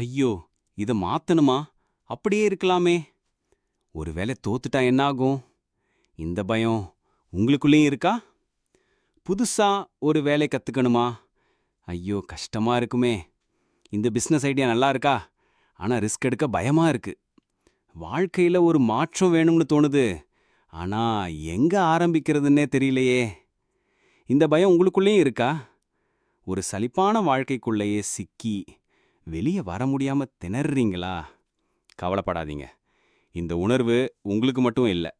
ஐயோ இத மாத்தணுமா? அப்படியே இருக்கலாமே. ஒருவேளை தோத்துட்டா என்னாகும்? இந்த பயம் உங்களுக்குள்ளேயும் இருக்கா? புதுசா ஒரு வேலை கத்துக்கணுமா? ஐயோ கஷ்டமா இருக்குமே. இந்த பிசினஸ் ஐடியா நல்லா இருக்கா? ஆனா ரிஸ்க் எடுக்க பயமா இருக்கு. வாழ்க்கையில ஒரு மாற்றம் வேணும்னு தோணுது. ஆனா எங்க ஆரம்பிக்கிறதுன்னே தெரியலையே. இந்த பயம் உங்களுக்குள்ளேயும் இருக்கா? ஒரு சலிப்பான வாழ்க்கைக்குள்ளேயே சிக்கி வெளியே வர முடியாம திணறீங்களா? கவலைப்படாதீங்க. இந்த உணர்வு உங்களுக்கு மட்டும் இல்லை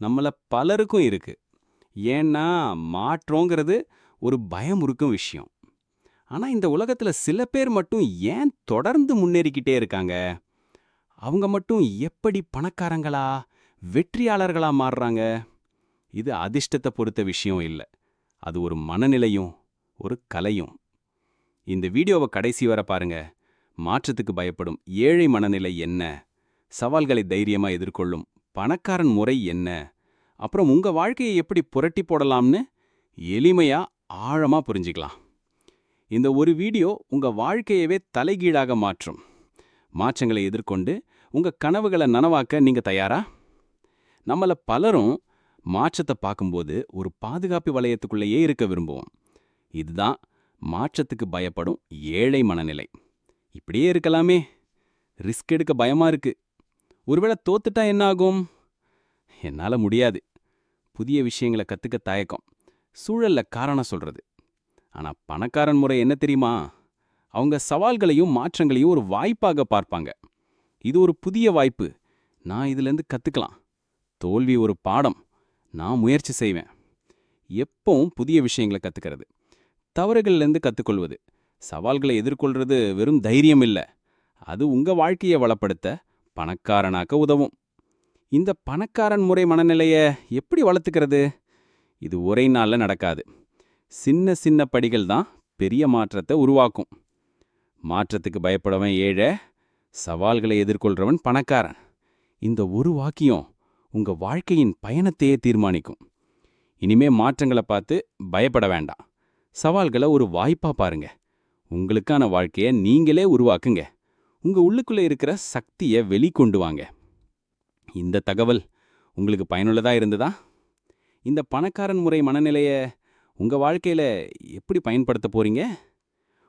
நம்மள பலருக்கும் இருக்கு. ஏன்னா மாற்றோங்கிறது ஒரு பயமுறுக்கும் விஷயம். ஆனா இந்த உலகத்துல சில பேர் மட்டும் ஏன் தொடர்ந்து முன்னேறிக்கிட்டே இருக்காங்க? அவங்க மட்டும் எப்படி பணக்காரங்களா வெற்றியாளர்களா மாறுறாங்க? இது அதிர்ஷ்டத்தை பொறுத்த விஷயம் இல்லை. அது ஒரு மனநிலையும் ஒரு கலையும். இந்த வீடியோவை கடைசி வர பாருங்க. மாற்றத்துக்கு பயப்படும் ஏழை மனநிலை என்ன? சவால்களை தைரியமா எதிர்கொள்ளும் பணக்காரன் முறை என்ன? அப்புறம் உங்க வாழ்க்கையை எப்படி புரட்டி போடலாம்னு எளிமையா ஆழமா புரிஞ்சுக்கலாம். இந்த ஒரு வீடியோ உங்க வாழ்க்கையவே தலைகீழாக மாற்றும். மாற்றங்களை எதிர்கொண்டு உங்க கனவுகளை நனவாக்க நீங்க தயாரா? நம்மள பலரும் மாற்றத்தை பார்க்கும்போது ஒரு பாதுகாப்பு வளையத்துக்குள்ளேயே இருக்க விரும்புவோம். இதுதான் மாற்றத்துக்கு பயப்படும் ஏழை மனநிலை. இப்படியே இருக்கலாமே. ரிஸ்க் எடுக்க பயமா இருக்கு. ஒருவேளை தோத்துட்டா என்ன ஆகும் என்னால முடியாது. புதிய விஷயங்களை கத்துக்க தயக்கம். சூழல்ல காரணம் சொல்றது. ஆனா பணக்காரன் முறை என்ன தெரியுமா? அவங்க சவால்களையும் மாற்றங்களையும் ஒரு வாய்ப்பாக பார்ப்பாங்க. இது ஒரு புதிய வாய்ப்பு. நான் இதுலேருந்து கத்துக்கலாம். தோல்வி ஒரு பாடம். நான் முயற்சி செய்வேன். எப்பவும் புதிய விஷயங்களை கத்துக்கிறது. தவறுகள்லேருந்து கத்துக்கொள்வது. சவால்களை எதிர்கொள்றது வெறும் தைரியம் இல்ல அது உங்க வாழ்க்கையை வளப்படுத்த பணக்காரனாக்க உதவும். இந்த பணக்காரன் முறை மனநிலைய எப்படி வளர்த்துக்கிறது? இது ஒரே நாளில் நடக்காது. சின்ன சின்ன படிகள் தான் பெரிய மாற்றத்தை உருவாக்கும். மாற்றத்துக்கு பயப்படவன் ஏழை சவால்களை எதிர்கொள்றவன் பணக்காரன். இந்த ஒரு வாக்கியம் உங்க வாழ்க்கையின் பயணத்தையே தீர்மானிக்கும். இனிமே மாற்றங்களை பார்த்து பயப்பட வேண்டாம். சவால்களை ஒரு வாய்ப்பா பாருங்க. உங்களுக்கான வாழ்க்கைய நீங்களே உருவாக்குங்க. உங்க உள்ளுக்குள்ளே இருக்கிற சக்தியை வெளிக்கொண்டு வாங்க. இந்த தகவல் உங்களுக்கு பயனுள்ளதா இருந்ததா? இந்த பணக்காரன் முறை மனநிலைய உங்க வாழ்க்கையில எப்படி பயன்படுத்த போறீங்க?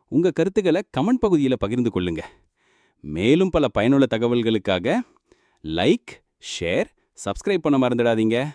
உங்க கருத்துக்களை கமெண்ட் பகுதியில பகிர்ந்து கொள்ளுங்க. மேலும் பல பயனுள்ள தகவல்களுக்காக லைக் ஷேர் சப்ஸ்கிரைப் பண்ண மறந்துடாதீங்க.